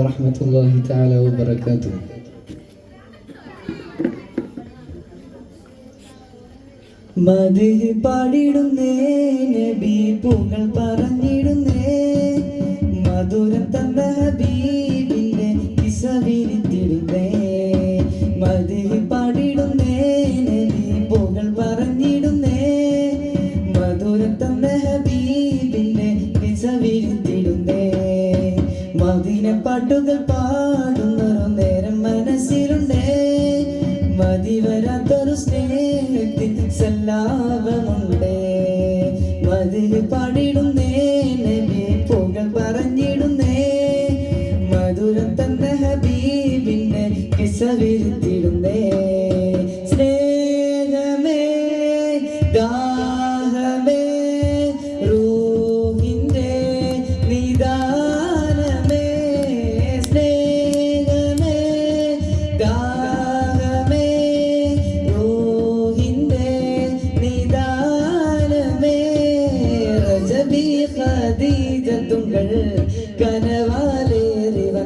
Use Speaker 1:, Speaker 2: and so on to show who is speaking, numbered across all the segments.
Speaker 1: വറഹമത്തല്ലാഹി താല വബർക്കാത്തു മതിഹ് പാടിടുന്നേ നബി പുകൾ പറഞ്ഞിടുന്നേ. മധുരം തന്ന ഹബീബിന്റെ കിസ വിരിത്തിടുന്നേ മതിഹ് മദിന പാട്ടുകൾ പാടുന്നൊരു നേരം മനസ്സിലുണ്ടേ. മതി വരാത്തൊരു സ്നേഹത്തിൽ സല്ലാപമുണ്ടേ. മതിൽ പാടിടുന്നേ നബി പുകൾ പറഞ്ഞിടുന്നേ. മധുരം തന്ന ഹബീബിന്റെ കിസ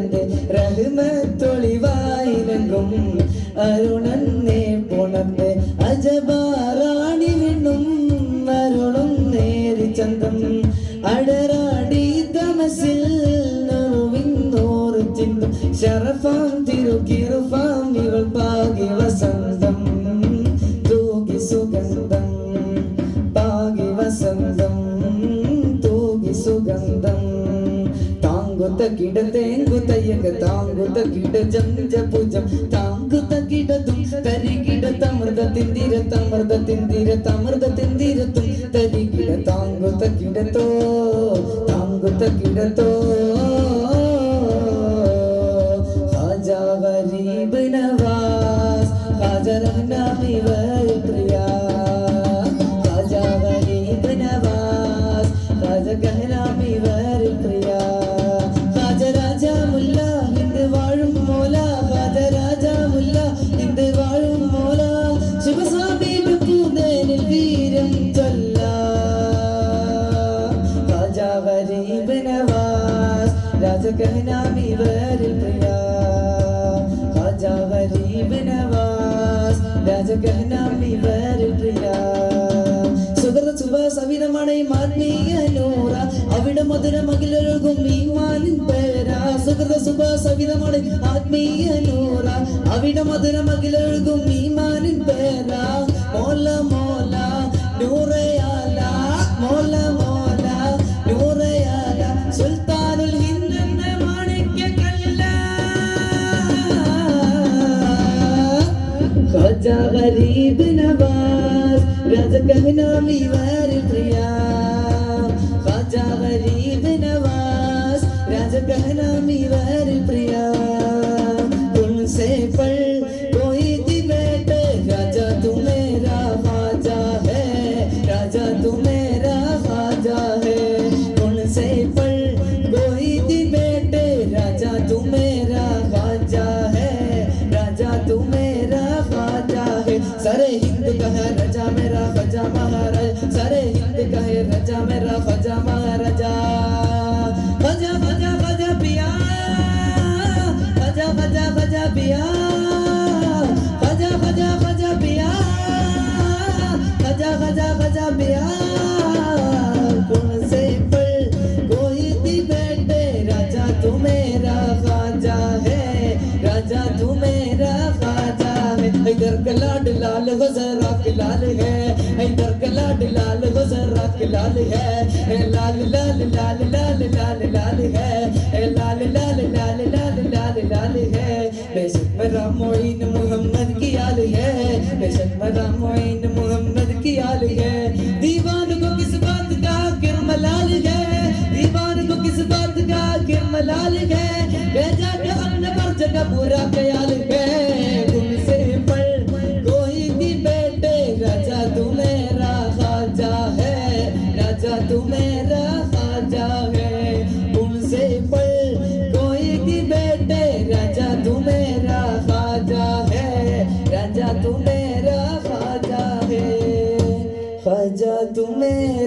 Speaker 1: കനവാലേറി വന്ന് റഹ്മത്തൊളിവായിലങ്കും അരുണന്നെ പുണർന്ന് അജബാറാണി വിണ്ണും അരുളും നേരി ചന്തം. അടരാടി തമസിൽ ചിന്തും. ശറഫാം താങ്കുത്ത കിട തേങ്കുത്തയ്യക താങ്കുത്ത കിട ജഞ്ച പൂജം താങ്കുത്ത കിടതും തരികിട തമൃത തിന്തിര തമൃത തിന്തിര തമൃത തിന്തിരത്തും തരികിട താങ്കുത്ത കിടത്തോ താങ്കുത്ത കിടത്തോ വൽ പ്രിയ വൽ പ്രിയ രാജ ഗഹ്നാമി പ്രിയ. ഖാജ നവാസ് രാജ ഗഹ്നാമി പ്രിയ. സുഹൃത സുഭ സവിധമാണ് ആത്മീയ നൂറ അവിടെ മധുര മകിലൊഴുകും ഈമാനിൻ പേര. സുഹൃത സുഭ സവിധമാണ് ആത്മീയ നൂറ അവിടെ മധുരമകിലൊഴുകും ഈമാനിൻ പേര. മോല മോല നൂറയാല. മോല ഖാജ गरीब നവാസ് राजा കഹ്നാമി വാരിൽ പ്രിയ हिंद कहे राजा मेरा खजा महाराज। सारे हिंद कहे राजा मेरा खजा महाराजा। खजा खजा बजा पिया। खजा खजा बजा पिया। खजा खजा बजा पिया। खजा खजा बजा पिया। है इधर कलाड लाल गुजरा लाल है। इधर कलाड लाल गुजरा लाल है। लाल लाल लाल लाल लाल लाल है। लाल लाल लाल लाल लाल लाल है। बेशक मेरा मोइन मोहम्मद की आल है। बेशक मेरा मोइन मोहम्मद की आल है। दीवान को किस बात का किर मलाल है? दीवान को किस बात का किर मलाल है? भेजा के हमने पर जगह पूरा ख्याल है। राजा है उनसे पल कोई की बेटे, राजा तू मेरा खाजा है। राजा तू मेरा खाजा है। खाजा तू मेरा